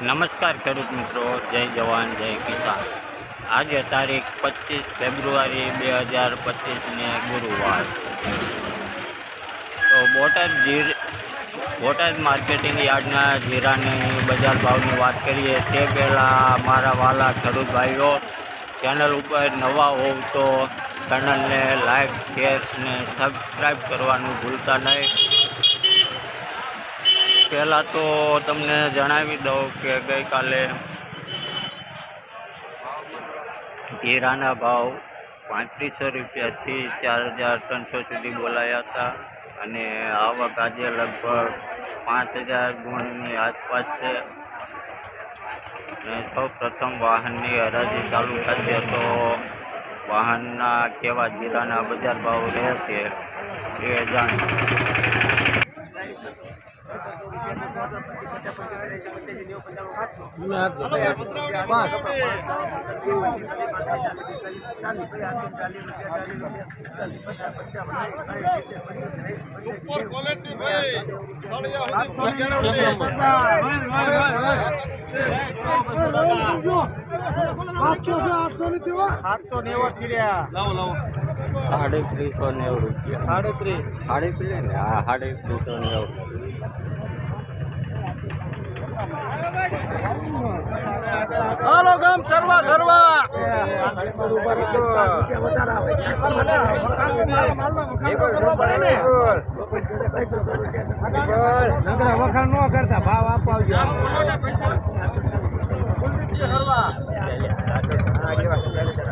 નમસ્કાર ખેડૂત મિત્રો, જય જવાન, જય કિસાન. આજે તારીખ પચીસ ફેબ્રુઆરી બે હજાર પચીસને ગુરુવાર. તો બોટાદ જીર, બોટાદ માર્કેટિંગ યાર્ડના જીરાની બજાર ભાવની વાત કરીએ, તે પહેલાં મારા વાલા ખેડૂત ભાઈઓ, ચેનલ ઉપર નવા હોવ તો ચેનલને લાઈક, શેર અને સબસ્ક્રાઈબ કરવાનું ભૂલતા નહીં. પહેલાં તો તમને જણાવી દઉં કે ગઈકાલે હીરાના ભાવ પાંત્રીસો રૂપિયાથી ચાર હજાર ત્રણસો સુધી બોલાયા હતા અને આવક આજે લગભગ પાંચ હજાર ગુણની આસપાસ છે. અને સૌ પ્રથમ વાહનની હરાજી ચાલુ થશે તો વાહનના કેવા જીરાના બજાર ભાવ રહેશે એ જાણ ભાઈ સળિયા આઠસો નેવું કર્યા સાડત્રીસો નેવું રૂપિયા. સાડત્રીસ? સાડી પીલે ને? હા સાડત્રીસો નેવું. હાલો ગામ સર્વા સર્વા. વખાણ ન કરતા ભાવ આપવા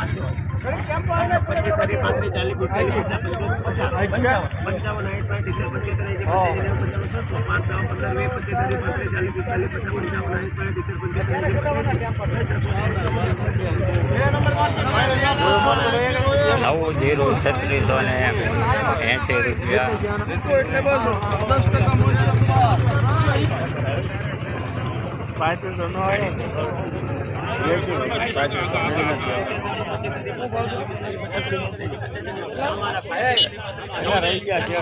ભાઈ એટલું જ કેટલા કર્યા નવું જીરું છત્રીસો ને એંસી રૂપિયા પાંત્રીસો નો આવે રહી ગયા છે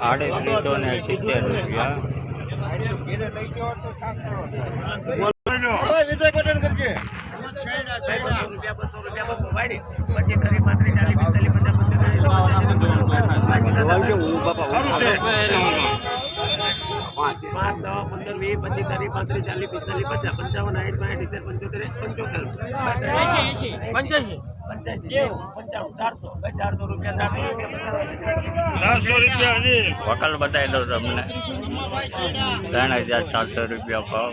આડત્રીસો ને સિત્તેર રૂપિયા. વિજય પટેલ કરજે. પાંચ દવા પંદર વીસ પચીસ ત્રીસ પાંત્રીસ ચાલીસ પિસ્તાલીસ પચાસ પંચાવન સાઠ પાંઠ સિત્તેર પંચોતેર પંચોતેર પંચ્યાસી રૂપિયા રૂપિયા વકલ બતાવી દઉં તમને. ત્રણ હજાર સાતસો રૂપિયા ભાવ.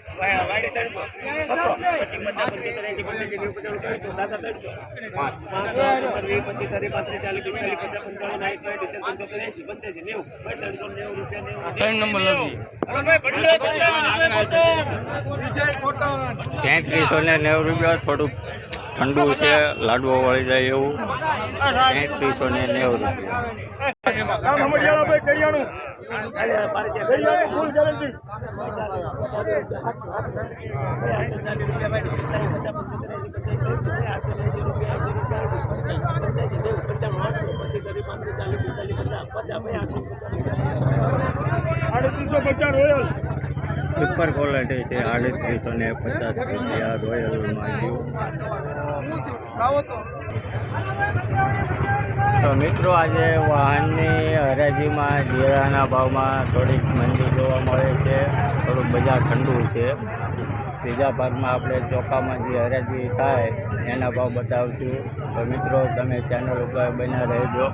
રોયા ચાર હજાર પચાસ રૂપિયા બસ ભાગવતી જોઈ લીધું હા ત્રણ નંબર નથી. તેત્રીસો ને નેવું રૂપિયા થોડુંક. ઠંડુ છે લાડવો વળી જાય એવું. ત્રીસો ને નેવું રૂપિયા. સુપર ક્વોલિટી છે આડત્રીસો ને પચાસ રૂપિયા રોયલ માંગ્યું તો મિત્રો, આજે વાહનની હરાજીમાં જીરાના ભાવમાં થોડીક મંદી જોવા મળે છે, થોડુંક બજાર ઠંડુ છે. બીજા ભાગમાં આપણે ચોખામાં જે હરાજી થાય, એના ભાવ બતાવશું. તો મિત્રો, તમે ચેનલ ઉપર બન્યા રહેજો.